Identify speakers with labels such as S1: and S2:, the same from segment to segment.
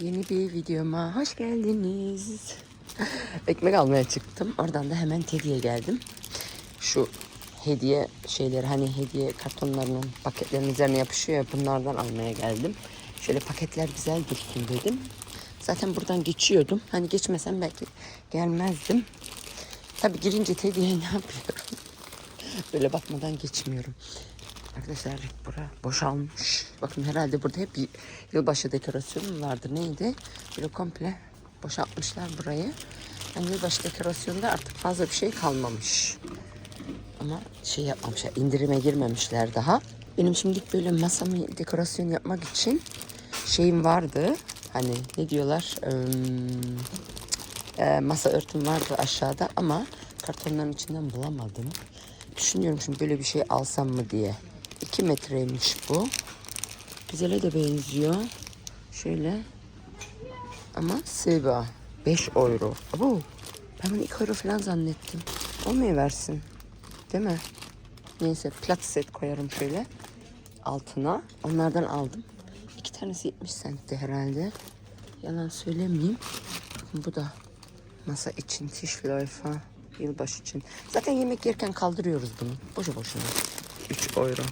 S1: Yeni bir videoma hoş geldiniz. Ekmek almaya çıktım. Oradan da hemen Teddy'ye geldim. Şu hediye şeyleri hani hediye kartonlarının paketlerinin üzerine yapışıyor ya bunlardan almaya geldim. Şöyle paketler güzel dursun dedim. Zaten buradan geçiyordum. Hani geçmesem belki gelmezdim. Tabii girince Teddy'ye ne yapıyorum? Böyle bakmadan geçmiyorum. Arkadaşlar bura boşalmış. Bakın herhalde burada hep yılbaşı dekorasyonu vardı. Neydi? Böyle komple boşaltmışlar burayı. Yani yılbaşı dekorasyonunda artık fazla bir şey kalmamış. Ama şey yapmamışlar, indirime girmemişler daha. Benim şimdilik böyle masamı dekorasyon yapmak için şeyim vardı. Hani ne diyorlar? Eee, e, masa örtüm vardı aşağıda ama kartonların içinden bulamadım. Düşünüyorum şimdi böyle bir şey alsam mı diye. 2 metreymiş bu. Güzele de benziyor. Şöyle. Ama Seba. 5 euro. Abo. Ben bunu 2 euro falan zannettim. Olmayı versin. Değil mi? Neyse plat set koyarım şöyle. Altına. Onlardan aldım. İki tanesi 70 centti herhalde. Yalan söylemeyeyim. Bakın bu da masa için Tischläufer. Yılbaşı için. Zaten yemek yerken kaldırıyoruz bunu. Boşu boşuna. 3 euro.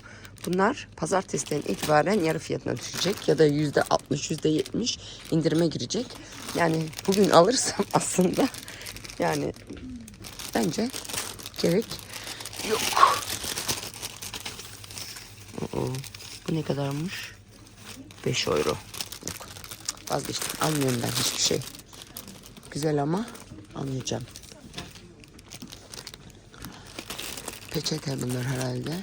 S1: Bunlar pazartesiden itibaren yarı fiyatına düşecek ya da yüzde 60 yüzde 70 indirime girecek. Yani bugün alırsam aslında yani bence gerek yok. Bu ne kadarmış? 5 euro. Yok. Vazgeçtim. Almıyorum ben hiçbir şey. Güzel ama almayacağım. Peçete bunlar herhalde.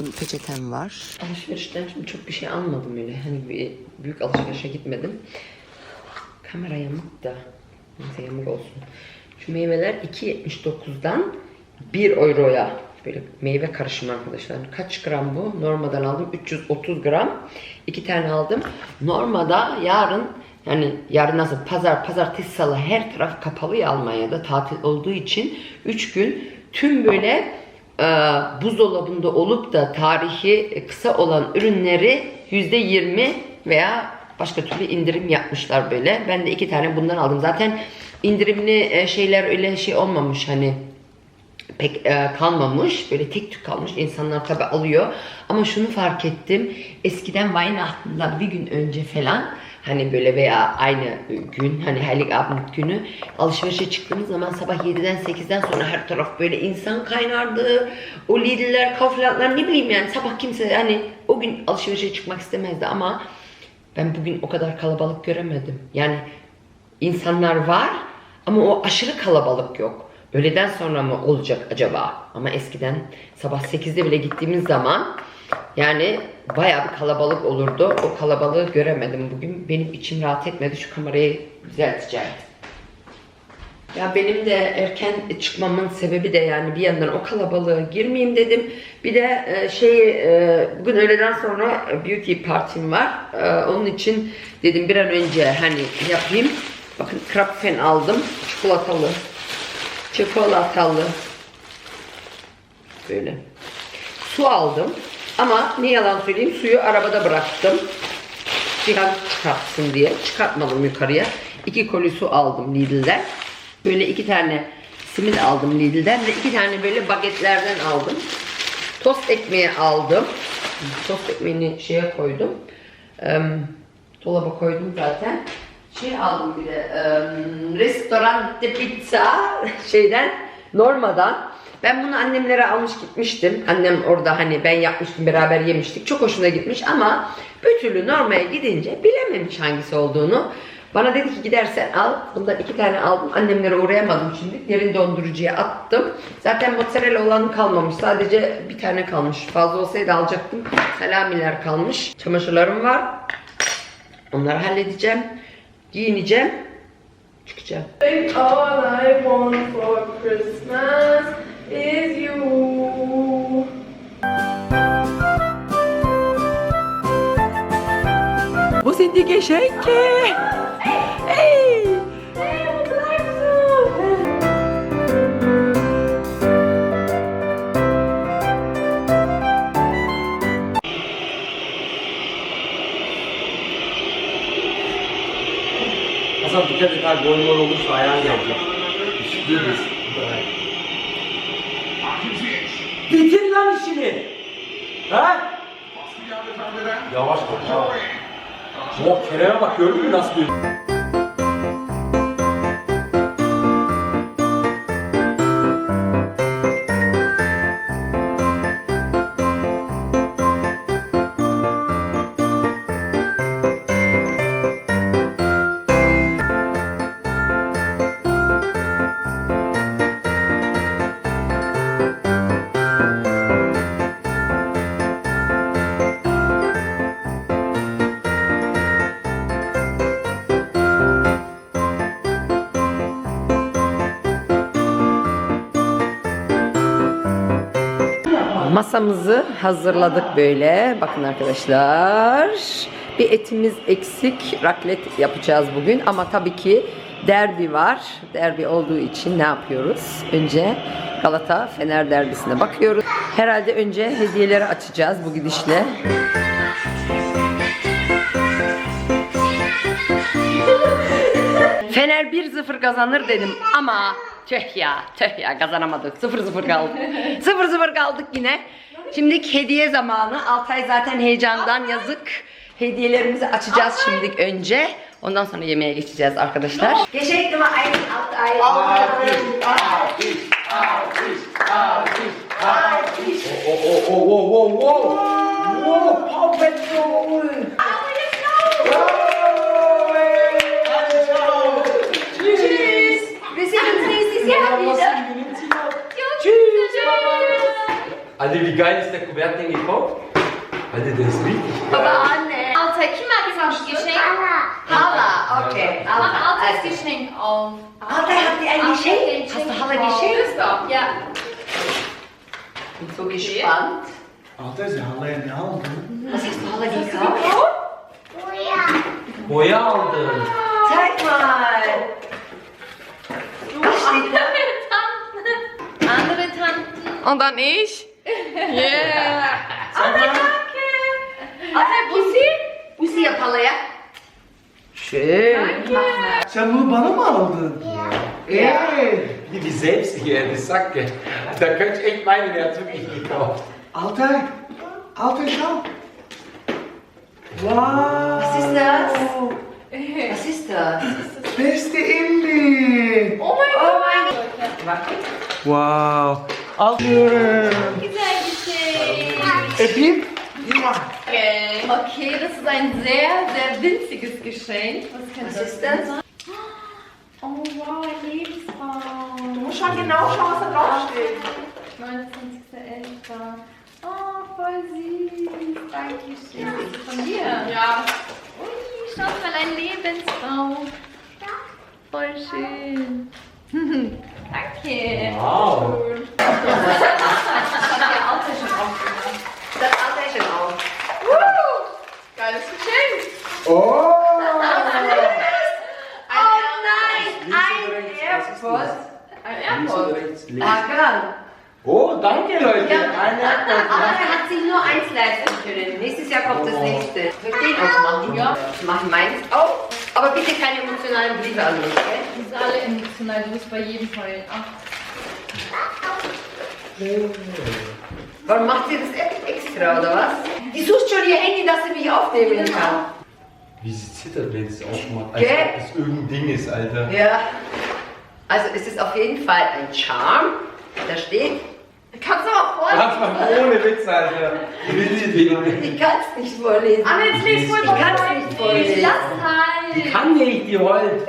S1: Bunun peçetem var. Alışverişten şimdi çok bir şey almadım öyle. Hani bir büyük alışverişe gitmedim. Kamera yamuk da. Neyse yamuk olsun. Şu meyveler 2.79'dan 1 euroya böyle meyve karışımı arkadaşlar. Kaç gram bu? Normadan aldım 330 gram. İki tane aldım. Normada yarın yani yarın nasıl pazar, pazartesi, salı her taraf kapalı ya Almanya'da tatil olduğu için 3 gün tüm böyle buzdolabında olup da tarihi kısa olan ürünleri %20 veya başka türlü indirim yapmışlar böyle. Ben de iki tane bundan aldım. Zaten indirimli e, şeyler öyle şey olmamış hani pek e, kalmamış. Böyle tek tük kalmış. İnsanlar tabi alıyor. Ama şunu fark ettim. Eskiden Weihnachten'dan bir gün önce falan hani böyle veya aynı gün hani Heiligabend günü alışverişe çıktığımız zaman sabah 7'den 8'den sonra her taraf böyle insan kaynardı. O Lidl'ler, Kaufland'lar ne bileyim yani sabah kimse hani o gün alışverişe çıkmak istemezdi ama ben bugün o kadar kalabalık göremedim. Yani insanlar var ama o aşırı kalabalık yok. Öğleden sonra mı olacak acaba? Ama eskiden sabah 8'de bile gittiğimiz zaman yani bayağı bir kalabalık olurdu. O kalabalığı göremedim bugün. Benim içim rahat etmedi. Şu kamerayı düzelteceğim. Ya benim de erken çıkmamın sebebi de yani bir yandan o kalabalığa girmeyeyim dedim. Bir de şey bugün öğleden sonra beauty partim var. E, onun için dedim bir an önce hani yapayım. Bakın krapfen aldım. Çikolatalı. Çikolatalı. Böyle. Su aldım. Ama ne yalan söyleyeyim suyu arabada bıraktım. Cihan çıkartsın diye. Çıkartmadım yukarıya. İki koli su aldım Lidl'den. Böyle iki tane simit aldım Lidl'den ve iki tane böyle bagetlerden aldım. Tost ekmeği aldım. Tost ekmeğini şeye koydum. Eee, dolaba koydum zaten. Şey aldım bir de eee restorante pizza şeyden Norma'dan. Ben bunu annemlere almış gitmiştim. Annem orada hani ben yapmıştım beraber yemiştik. Çok hoşuna gitmiş ama bir türlü Norma'ya gidince bilememiş hangisi olduğunu. Bana dedi ki gidersen al. Bundan iki tane aldım. Annemlere uğrayamadım şimdi. Derin dondurucuya attım. Zaten mozzarella olan kalmamış. Sadece bir tane kalmış. Fazla olsaydı alacaktım. Salamiler kalmış. Çamaşırlarım var. Onları halledeceğim. Giyineceğim. Çıkacağım.
S2: All I want for Christmas is you.
S1: Wo sind die Geschenke? Hey!
S3: Hasan dikkat et abi mor olursa ayağın gelecek. İşliyoruz. Ha? Yavaş koş. Oh Kerem'e bak gördün mü nasıl bir...
S1: Masamızı hazırladık böyle. Bakın arkadaşlar. Bir etimiz eksik. Raklet yapacağız bugün ama tabii ki derbi var. Derbi olduğu için ne yapıyoruz? Önce Galata Fener derbisine bakıyoruz. Herhalde önce hediyeleri açacağız bu gidişle. Fener 1-0 kazanır dedim ama tüh ya tüh ya kazanamadık 0-0 kaldık 0-0 kaldık yine Şimdi hediye zamanı. Altay zaten heyecandan yazık. Hediyelerimizi açacağız şimdi önce. Ondan sonra yemeğe geçeceğiz arkadaşlar. Geçecek mi Aylin Altay
S3: Oh oh oh oh oh oh! Wow! Paw Patrol!
S1: Nächstes Jahr wieder
S3: Tschüss, Papa! Alter, wie geil ist der Kuvert denn gekommen? Alter, der ist richtig geil.
S1: Baba anne
S4: Alter, kim hat das Geschenk?
S1: Hala okay
S4: Mach
S1: Hala
S4: Alters
S1: also.
S4: Geschenk auf.
S1: Altay hat dir ein Geschenk Hast du Hala geschenkt?
S4: Ja.
S1: Ich bin so gespannt
S5: Alter, sie halaya ne aldın?
S1: Was hast du Hala gekauft?
S3: Boya aldım.
S1: Zeig mal. Was steht da?
S4: Andere Tanten.
S2: Und dann ich. Yeah.
S1: Ate Busi. Busi yap halaya. Schön.
S5: Sen bunu bana mı aldın?
S3: Wie die selbst hier, die Sacke. Da könnte ich echt meinen, der hat wirklich gekauft.
S5: Altay! Altay schau! Wow!
S1: Was ist das? Was ist das?
S5: Beste Emmi!
S4: Oh mein
S1: Oh
S4: Gott.
S1: mein Gott. Warte.
S5: Wow! Alıyorum.
S4: Güzel Geschenk.
S5: Öpeyim.
S4: Okay, das ist ein sehr, sehr winziges Geschenk. Was könnte
S1: Was ist das?
S4: Oh wow, ein Lebensbaum.
S2: Du musst schon genau schauen, was da draufsteht.
S4: 29.11. Oh, voll süß. Dankeschön. Das ist von dir. Ja. Ui, schau mal, ein Lebensbaum. Voll schön. Danke.
S3: Wow.
S1: Das Alter ist schon auf.
S2: Geiles Geschenk.
S5: Oh!
S1: Oh nein. Ein AirPod.
S2: Ein
S3: Links oder
S2: Airpod.
S3: rechts? Links.
S1: Hakan.
S3: Oh, danke Leute.
S1: Ja.
S3: Ein Airpod.
S1: Alter hat sich nur eins leisten können. Nächstes Jahr kommt das nächste. Soll ich den aufmachen? Ja. Ich mache meins auf. Aber bitte keine emotionalen Briefe an mich, gell?
S4: Die sind alle emotional, du bist bei jedem heulen. Ach,
S1: Warum macht sie das extra, oder was? Die sucht schon ihr Handy, dass sie mich aufnehmen kann.
S3: Wie sie zittert, wenn sie es aufmacht. Als
S1: Gell?
S3: ob es irgendein Ding ist, Alter.
S1: Ja. Also es ist auf jeden Fall ein Charme. Da steht,
S2: Kannst du auch vorlesen?
S3: Kannst mal ohne Witz, Alter. Die
S1: ich kann es nicht vorlesen.
S2: Anne, jetzt lies vor,
S1: Ich kann es nicht vorlesen.
S4: lass halt.
S3: kann nicht, die heult.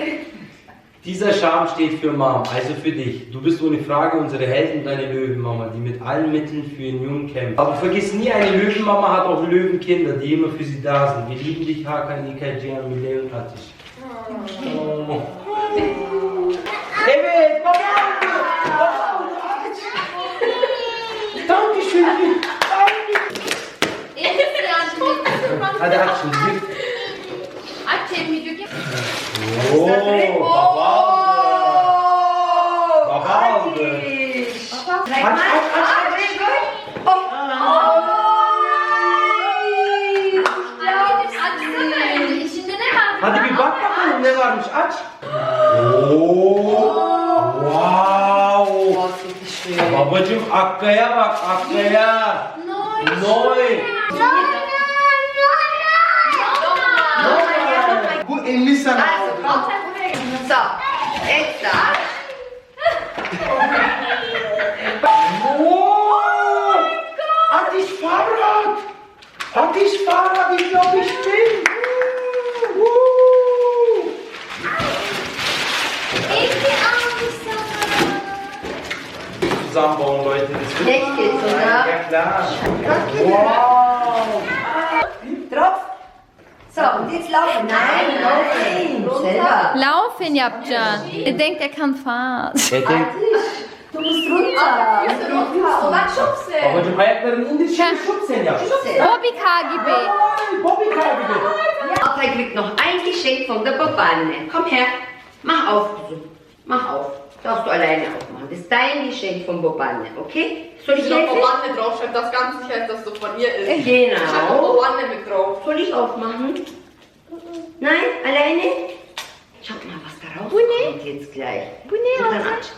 S3: Dieser Charme steht für Mom, also für dich. Du bist ohne Frage unsere Heldin, deine Löwenmama, die mit allen Mitteln für ihren Jungen kämpft. Aber vergiss nie, eine Löwenmama hat auch Löwenkinder, die immer für sie da sind. Wir lieben dich, Hakan, Ika, Cihan, Mile und Ateş. Oh. Baba aldı. Dankeschön. Babacım Akkaya bak Akkaya. Noy.
S5: Bu
S3: Zusammenbauen, Leute. Das wird
S1: Echt jetzt, oder?
S3: Ja, klar.
S1: Drauf. So, und jetzt laufen. Nein, laufen. Selber.
S4: Laufen yapacağım. Er denkt, er kann fahren.
S3: Er denkt,
S1: Du musst runter.
S2: Runter und dann schubsen.
S3: babacım ayaklarını indir şimdi
S4: Sen-
S3: şut sen yap.
S4: Bobby.
S3: Ay, Bobby kaybediyor.
S1: Altay kriegt noch ein Geschenk von der Babanne. Komm her. Mach auf. Mach auf darfst du alleine aufmachen. Das ist dein Geschenk von Bobanne, okay? Soll ich,
S2: ich
S1: helfen?
S2: Bobanne draufschreiben, das Ganze heißt, dass du von mir ist.
S1: Genau.
S2: Ich habe Bobanne mit drauf.
S1: Soll ich aufmachen? Nein? Alleine? Schaut mal, was da rauskommt Bune? jetzt gleich.
S4: Bune,
S1: Und dann also.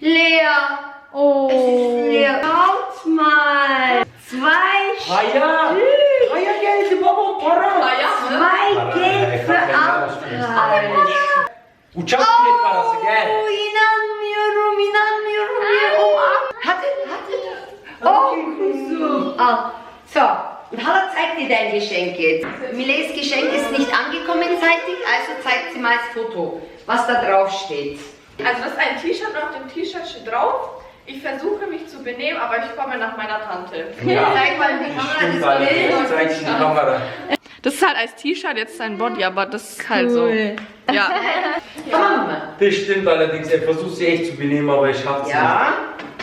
S1: Leer.
S4: Oh.
S1: Es ist oh. leer. Schaut mal. Zwei
S3: Stück. Haya geldi baba para.
S1: Zwei Geld für
S3: ah ne?
S1: Abfall.
S3: Uçak
S1: Al. So, und Halla zeigt dir dein Geschenk jetzt. Milets Geschenk ist nicht angekommen zeitig, also zeigt sie mal das Foto, was da drauf steht.
S2: Also das ist ein T-Shirt und auf dem T-Shirt steht drauf. Ich versuche mich zu benehmen, aber ich komme nach meiner Tante.
S3: Ja.
S1: Zeig mal in die Kamera das. Bild.
S3: In die Kamera.
S2: Das ist halt als T-Shirt jetzt sein Body, aber das ist halt so. Ja.
S1: Mı?
S3: Das stimmt allerdings. Er versucht sich echt zu benehmen, aber ich schaff's nicht.
S1: Ja,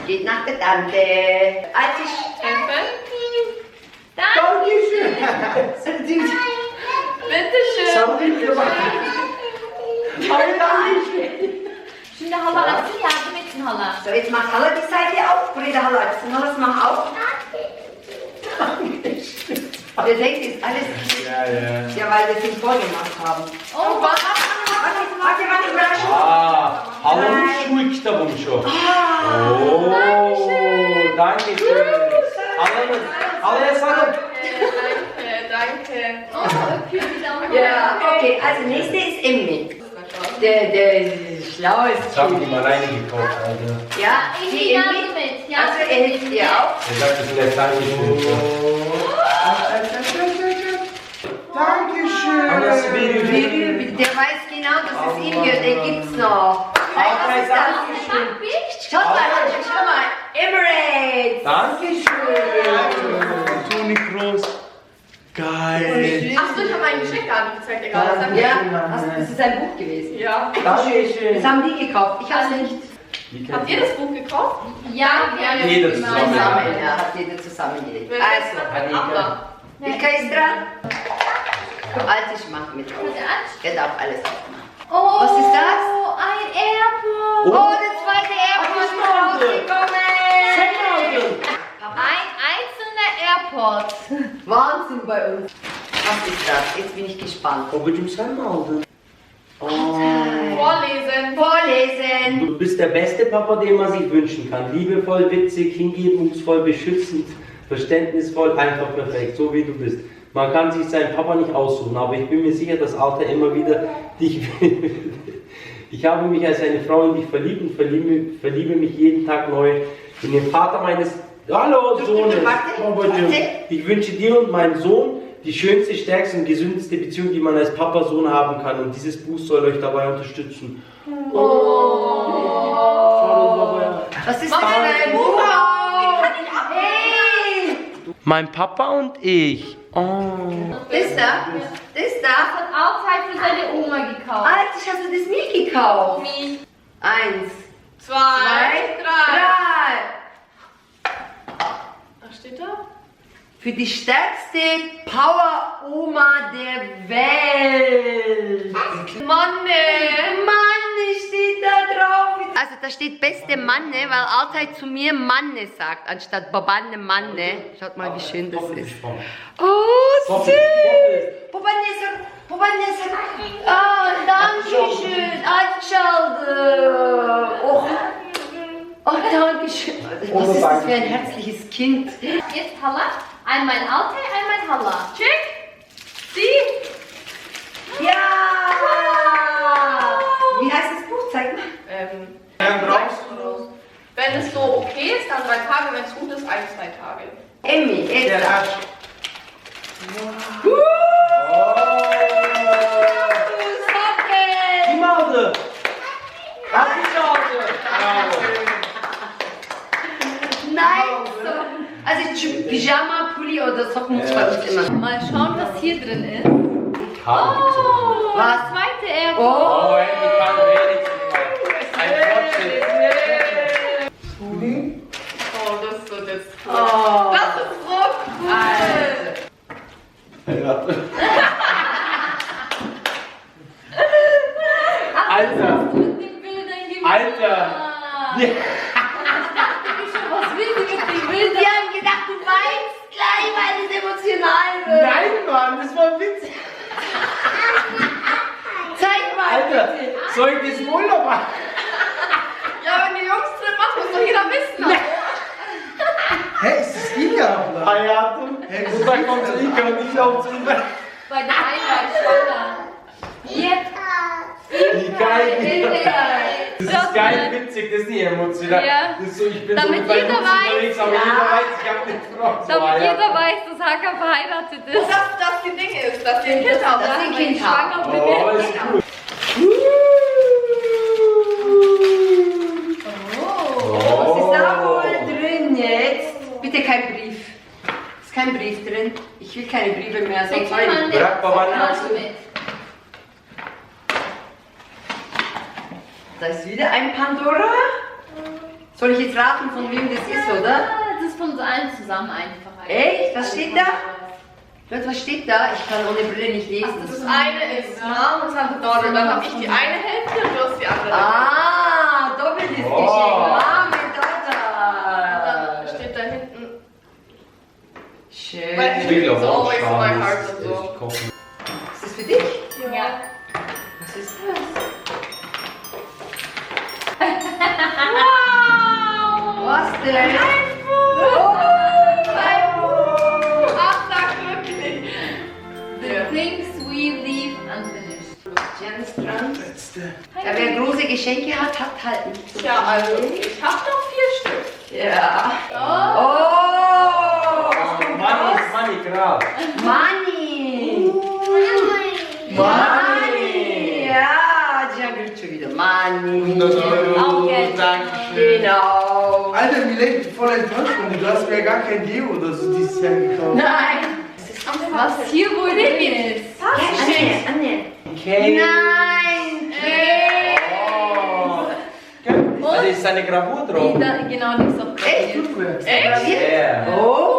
S1: geht nach der Tante. Als ich...
S2: Helfen?
S3: Dankeschön.
S2: Bitteschön.
S3: Sabrina bak. Hayır Dankeschön.
S4: Şimdi hala açsın yardım etsin hala.
S1: So, jetzt macht Halla die Seite auf. Brüder Halla, jetzt Hallas mach auf. Der denkt jetzt alles
S3: Ja, ja.
S1: Ja, weil wir es nicht voll gemacht haben.
S4: Oh,
S1: Warte, warte, warte, Überraschung.
S3: Aa, halamın şu kitabıymış o. Oo, Dankeschön. Aber das war
S2: gut. Danke.
S4: Oh, okay,
S1: Ja, okay, also nächste ist Emmy. Der, der schlaue
S3: ist. Ich habe ihm alleine gekauft. Also.
S1: Ja, die Emmy. Also er hilft dir auch.
S3: Er sagt, das in
S5: der
S3: Zeit nicht
S1: Dankeschön. Der weiß genau, dass es ihm gehört. Den gibt's noch. Das?
S3: Dankeschön.
S1: Schaut mal, schau mal. Emirates.
S3: Dankeschön.
S5: Toni Kroos. Geil.
S2: Achso, ich habe mein Geschenk gar nicht gezeigt, egal. Das ist
S1: Ja,
S2: ein
S1: hast, das ist ein Buch gewesen.
S2: ja.
S1: Das
S3: Dankeschön.
S1: haben die gekauft. Ich hab's nicht.
S2: Habt ihr das Buch gekauft?
S4: Ja, wir haben
S3: Jeder
S4: jetzt
S3: zusammen.
S1: Zusammen, ja, hat jeder zusammengelegt. Also,
S3: Annika.
S1: Milka ist dran. Du Alte, ich mach mit auf. Er darf alles aufmachen.
S4: Oh,
S1: Was ist das?
S4: Ein Airport.
S1: Oh, der zweite Airport ist rausgekommen.
S4: Ein einzelner Airport.
S1: Wahnsinn bei uns. Was ist das? Jetzt bin ich gespannt.
S3: Babacım sen mi aldın?
S2: Vorlesen.
S1: Vorlesen.
S3: Du bist der beste Papa, den man sich wünschen kann. Liebevoll, witzig, hingebungsvoll, beschützend, verständnisvoll, einfach perfekt, so wie du bist. Man kann sich seinen Papa nicht aussuchen, aber ich bin mir sicher, dass Alter immer wieder dich. ich habe mich als eine Frau in dich verliebt und verliebe, verliebe mich jeden Tag neu in den Vater meines. Hallo, Sohnes. Ich wünsche dir und meinem Sohn die schönste, stärkste und gesündeste Beziehung, die man als Papa-Sohn haben kann. Und dieses Buch soll euch dabei unterstützen.
S1: Was ist das für ein Buch?
S3: Mein Papa und ich. Oh.
S1: Das da? Das da?
S4: Hat Altay für seine Oma gekauft.
S1: Alter, hast du das mir gekauft? Eins,
S2: Zwei,
S1: zwei,
S2: drei.
S1: drei.
S2: Was steht da?
S1: Für die stärkste Power-Oma der Welt.
S2: Manne.
S1: Manne steht da drauf. Also da steht beste Manne, weil Altay zu mir Manne sagt, anstatt Babanne Manne. Schaut mal, wie schön das ist. Oh, süß. Babanne sagt, Babanne sen... Aa, danke schön. Çaldı. Oh. Oh, danke schön. Was ist das für ein herzliches Kind?
S4: Jetzt Halla. Einmal Altay, einmal Halla.
S2: Check. Sie.
S1: Ja! Wie heißt das Buch? Zeig mal.
S2: Ähm, wenn es so okay ist, dann drei Tage. Wenn es gut ist, ein, zwei Tage.
S1: Emmy,
S5: Der
S1: Elsa.
S5: Asch.
S1: Socken!
S3: Kim aldı? Abi çaldı. Bravo.
S1: Nein, so. Also Ch- Pyjama, Pulli oder Socken muss man nicht immer.
S4: Mal schauen, was hier drin ist. Oh,
S1: Was?
S4: das zweite Airport.
S1: Oh!
S4: Ich
S2: jeder
S4: weiß, dass Hakan verheiratet ist.
S2: Dass das die Dinge ist, dass die ein Kind haben.
S1: dass sie ein Kind haben.
S4: Schwanger bin.
S3: Oh, ist cool.
S1: Was ist da wohl drin jetzt? Bitte kein Brief. Ist kein Brief drin. Ich will keine Briefe mehr.
S4: So,
S1: Sonst
S4: Ja,
S3: alsın.
S4: mit.
S1: Da ist wieder ein Pandora. Soll ich jetzt raten, von wem das ist, oder?
S4: Ah, Das ist von uns allen zusammen einfach.
S1: Echt? Was steht da? Leute, was steht da? Ich kann ohne Brille nicht lesen.
S2: Das eine ist Mom und Tante Dorde. Und dann habe ich die eine Hälfte und du hast die andere.
S1: Ah, doppeltes. Geschenk. Mami,
S2: Dann
S1: Dada.
S2: steht da hinten.
S1: Schön.
S2: Weil-
S3: Ich glaube auch
S2: Always
S3: schauen,
S2: my
S3: das
S2: heart
S3: ist
S2: und so.
S1: Ist das für dich?
S4: Ja.
S1: Was ist das? Was denn?
S5: Letzte.
S1: Ja, wer große Geschenke hat, hat halt nicht so
S2: Ja, also
S1: viel.
S2: ich habe noch vier Stück.
S1: Ja.
S4: Oh,
S1: Oh!
S3: Money
S1: raus?
S3: ist Money, Graf.
S1: Money! Money! Ja, die haben schon wieder Money.
S5: 100 Euro.
S4: Auch Geld.
S5: Dankeschön.
S1: Genau.
S5: Alter, Millet, voll enttäuscht von dir. Du hast mir gar kein Deo oder so dieses Jahr gekauft.
S1: Nein.
S4: was hier wohl drin ist.
S1: Ja, Anne, Anne.
S3: Okay.
S1: Nein!
S4: Sandy Graputro? Genau, die ist
S1: Echt?
S2: Echt?
S1: Oh!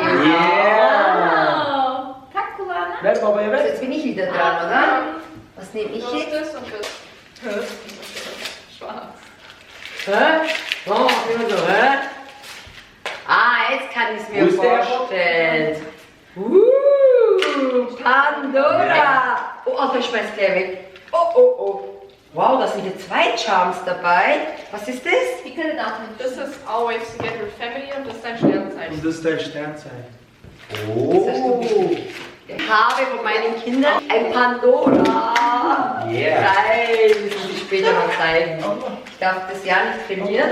S3: Yeah.
S4: Wow. Tack, Kulana.
S3: Ver babaya ver.
S1: jetzt bin ich wieder dran, oder? Was nehme ich jetzt? Ja Charms dabei. Was ist das?
S4: Die können auch nicht.
S2: Das ist Always Together with Family und das ist dein Sternzeichen.
S5: Und das ist dein Sternzeichen.
S3: Oh.
S1: Ich habe von meinen Kindern ein Pandora.
S3: Yeah.
S1: Das muss ich später mal zeigen. Ich darf das ja nicht trainieren.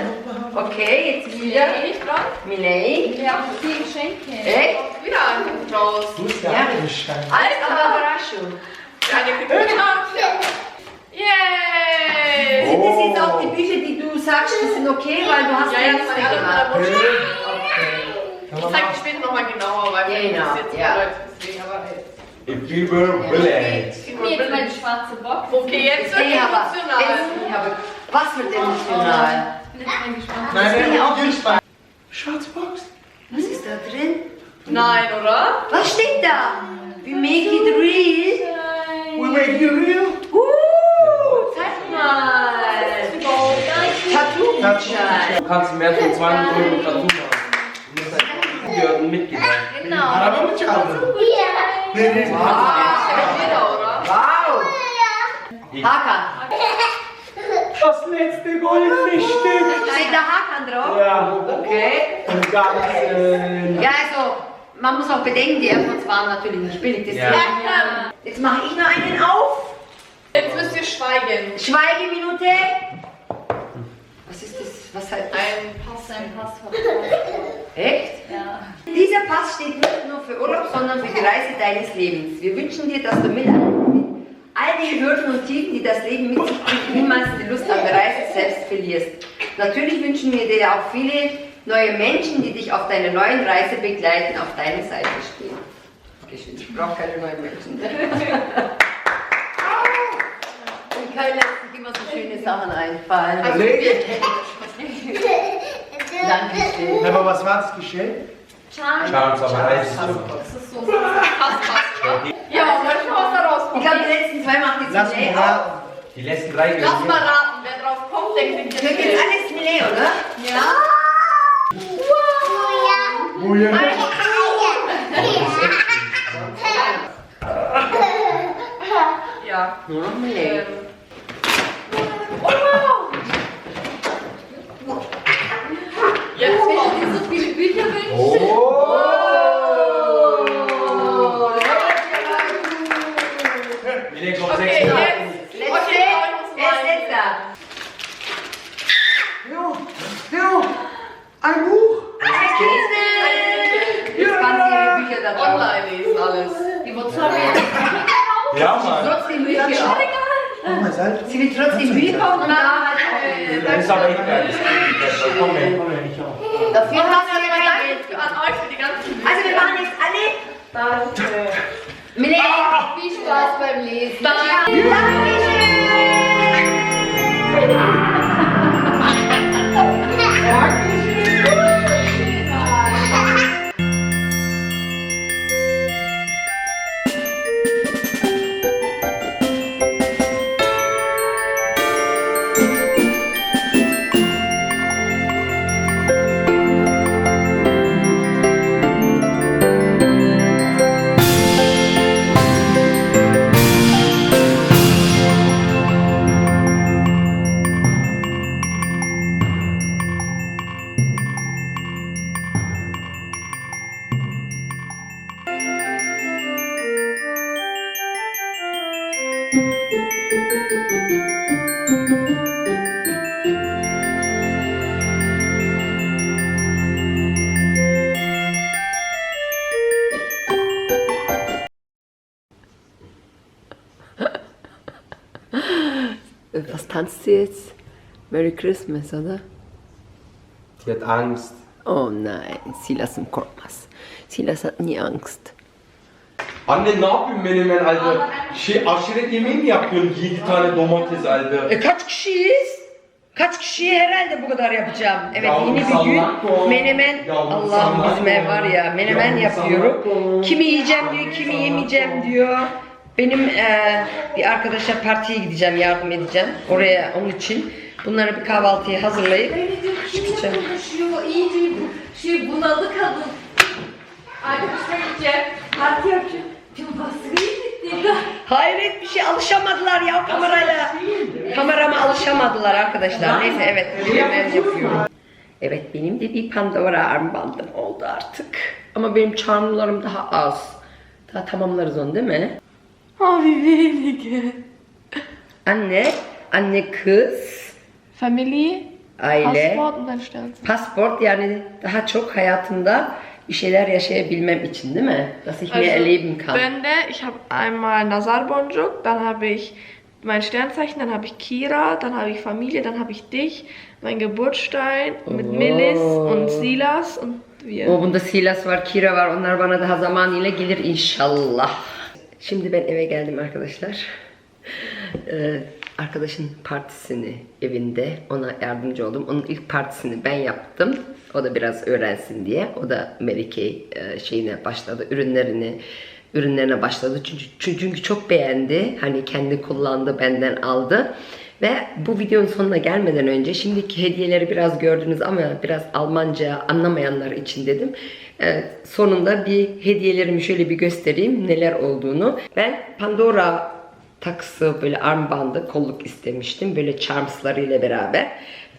S1: Okay, jetzt wieder
S2: Bin ich dran?
S1: Miley.
S4: Wir haben vier Geschenke.
S1: Echt?
S2: Wieder ein raus.
S5: Du bist der
S1: Ja. Alles aber Überraschung.
S2: Eine Geduld haben. Yay!
S1: Sind das jetzt auch die Bücher, die du sagst, die sind okay, weil du hast
S2: Ja,
S1: ja
S2: jetzt
S1: nichts
S2: meine
S1: mehr
S2: andere
S1: gemacht?
S2: Wunsch.
S1: Okay.
S2: Ich zeig dir später nochmal genauer, weil wir
S1: genau,
S2: das jetzt
S1: ja.
S2: mal deswegen, aber jetzt.
S3: If we were village.
S2: Die nicht
S4: Mir jetzt die schwarze Box.
S2: Okay, jetzt wird
S1: Nee, aber,
S2: emotional.
S1: was wird emotional?
S4: Ich bin jetzt mal gespannt.
S5: Nein, nein,
S1: auch
S5: gespannt. Schwarze Box.
S1: Was ist da drin?
S2: Nein, oder?
S1: Was steht da? We make it real.
S5: We make you real.
S1: Tattoo-Gutschein.
S3: Du kannst mehr von 200 Euro Tattoo machen. Du musst halt gehört und mitgemacht.
S4: Genau.
S5: Araba mı çaldın? Ne ne?
S2: Jeder, oder?
S1: Wow. Hakan.
S3: Das letzte goldene Stück.
S1: Steht da Hakan drauf?
S3: Ja,
S1: Okay.
S3: und ganz, äh,
S1: Ja, also, man muss auch bedenken, die AirPods waren natürlich nicht billig.
S2: Ja.
S1: Jetzt mache ich noch einen auf.
S2: Jetzt müsst ihr schweigen.
S1: Schweigeminute. Was heißt das?
S2: Ein
S4: Pass ein Passwort.
S1: Echt?
S4: Ja.
S1: Dieser Pass steht nicht nur für Urlaub, sondern für die Reise deines Lebens. Wir wünschen dir, dass du mit all den Hürden und Tiefen, die das Leben mit sich bringt, niemals die Lust an der Reise selbst verlierst. Natürlich wünschen wir dir auch viele neue Menschen, die dich auf deiner neuen Reise begleiten, auf deiner Seite stehen. Ich brauche keine neuen Menschen. Und Kai lässt sich immer so schöne Sachen einfallen. Dankeschön.
S5: Aber was war das Geschenk?
S4: Charme.
S3: Chance, aber heißt es so.
S4: Das ist so.
S2: Pass, pass, oder? Ja, aber manchmal was da
S1: Ich
S2: rauskommt.
S1: glaube, die letzten zwei macht jetzt
S5: Lass
S1: Millet
S5: raten.
S3: Die letzten drei
S2: Lass mal raten, wer drauf kommt, der kriegt
S1: Das
S2: jetzt
S1: wird jetzt alles Millet, oder?
S4: Ja.
S5: Bu yana.
S2: Ja.
S1: Nur noch Millet.
S2: Jetzt
S3: Відтепер.
S2: Jetzt?
S1: Merry Christmas, oder?
S3: Die hat Angst.
S1: Oh nein, Silas korkmaz. Silas hat nie Angst.
S3: Anne ne yapayım menemen Alter? Şey aşiret yemeği mi yapıyorsun? 7 tane domates Alter.
S1: E kaç kişiyiz? Kaç kişiye herhalde bu kadar yapacağım. Evet
S3: Yavrum
S1: yeni bir
S3: salak
S1: gün
S3: o.
S1: menemen
S3: Yavrum
S1: Allah'ım
S3: salak
S1: bizime
S3: o.
S1: var ya menemen
S3: Yavrum
S1: yapıyorum.
S3: salak o.
S1: Kimi yiyeceğim diyor, kimi yemeyeceğim diyor. Benim e, bir arkadaşa partiye gideceğim, yardım edeceğim. Oraya onun için. Bunları bir kahvaltıya hazırlayıp çıkacağım.
S4: Konuşuyor, iyice bu şey bunalı kadın. Arkadaşlar gideceğim. Parti yapacağım. Tüm baskıyı gitti.
S1: Hayret bir şey alışamadılar ya kamerayla. Kamerama alışamadılar arkadaşlar. Neyse evet yapıyorum. Evet benim de bir Pandora armbandım oldu artık. Ama benim charmlarım daha az. Daha tamamlarız onu değil mi?
S2: Oh, wie wenige.
S1: Anne, anne kız,
S2: Familie,
S1: aile,
S2: Passport und ein Sternzeichen.
S1: Passport yani daha çok hayatımda bir şeyler yaşayabilmem için değil mi? Dass ich mehr erleben kann.
S2: Bände, ich habe einmal Nazarboncuk, dann habe ich mein Sternzeichen, dann habe ich Kira, dann habe ich Familie, dann habe ich dich, mein Geburtsstein mit Melis und Silas und wir.
S1: O bunda Silas var, Kira var. Onlar bana daha zamanıyla gelir inşallah. Şimdi ben eve geldim arkadaşlar. Ee, arkadaşın partisini evinde ona yardımcı oldum. Onun ilk partisini ben yaptım. O da biraz öğrensin diye. O da Mary e, şeyine başladı. Ürünlerini ürünlerine başladı. Çünkü, çünkü çok beğendi. Hani kendi kullandı, benden aldı. Ve bu videonun sonuna gelmeden önce şimdiki hediyeleri biraz gördünüz ama biraz Almanca anlamayanlar için dedim. Ee, sonunda bir hediyelerimi şöyle bir göstereyim neler olduğunu. Ben Pandora takısı böyle armbandı kolluk istemiştim böyle charmslarıyla beraber.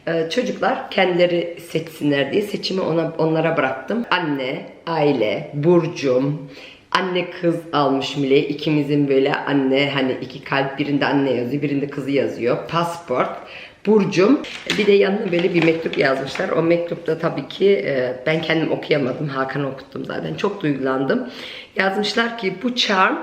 S1: Ee, çocuklar kendileri seçsinler diye seçimi ona onlara bıraktım. Anne, aile, burcum, anne kız almış Mile. İkimizin böyle anne hani iki kalp birinde anne yazıyor, birinde kızı yazıyor. Pasport, burcum. Bir de yanına böyle bir mektup yazmışlar. O mektupta tabii ki e, ben kendim okuyamadım. Hakan okuttum zaten. Çok duygulandım. Yazmışlar ki bu charm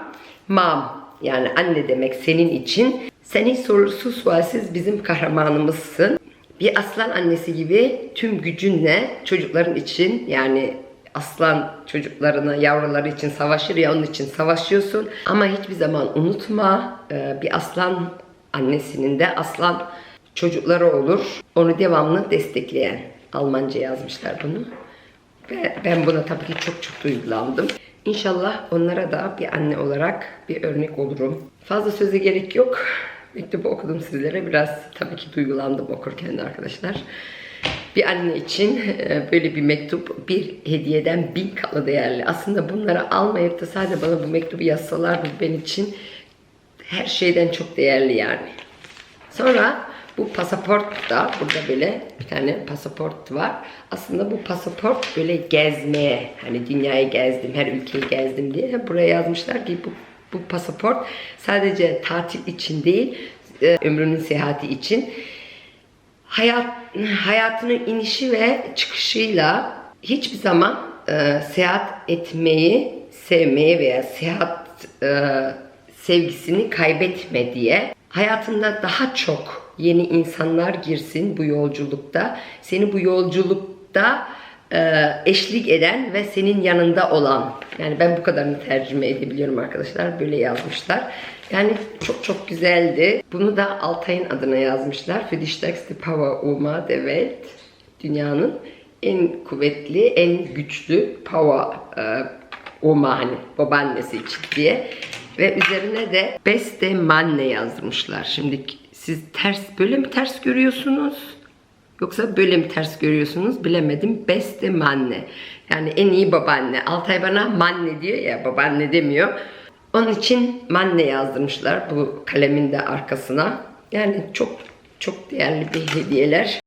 S1: mom yani anne demek senin için. Sen hiç sorunsuz sualsiz bizim kahramanımızsın. Bir aslan annesi gibi tüm gücünle çocukların için yani aslan çocuklarına, yavruları için savaşır ya onun için savaşıyorsun. Ama hiçbir zaman unutma e, bir aslan annesinin de aslan çocukları olur. Onu devamlı destekleyen. Almanca yazmışlar bunu. Ve ben buna tabii ki çok çok duygulandım. İnşallah onlara da bir anne olarak bir örnek olurum. Fazla söze gerek yok. Mektubu okudum sizlere. Biraz tabii ki duygulandım okurken de arkadaşlar. Bir anne için e, böyle bir mektup bir hediyeden bin katlı değerli. Aslında bunları almayıp da sadece bana bu mektubu yazsalardı benim için her şeyden çok değerli yani. Sonra bu pasaport da burada böyle bir tane pasaport var. Aslında bu pasaport böyle gezmeye hani dünyayı gezdim, her ülkeyi gezdim diye buraya yazmışlar ki bu bu pasaport sadece tatil için değil, e, ömrünün seyahati için hayat hayatının inişi ve çıkışıyla hiçbir zaman e, seyahat etmeyi sevmeyi veya seyahat e, sevgisini kaybetme diye hayatında daha çok yeni insanlar girsin bu yolculukta. Seni bu yolculukta e, eşlik eden ve senin yanında olan. Yani ben bu kadarını tercüme edebiliyorum arkadaşlar. Böyle yazmışlar. Yani çok çok güzeldi. Bunu da Altay'ın adına yazmışlar. Für die stärkste Power Oma der Welt. Dünyanın en kuvvetli, en güçlü power e, Oma hani babaannesi için diye. Ve üzerine de Beste Manne yazmışlar. Şimdi siz ters böyle mi ters görüyorsunuz? Yoksa böyle mi ters görüyorsunuz bilemedim. Beste manne. Yani en iyi babaanne. Altay bana manne diyor ya babaanne demiyor. Onun için manne yazdırmışlar bu kalemin de arkasına. Yani çok çok değerli bir hediyeler.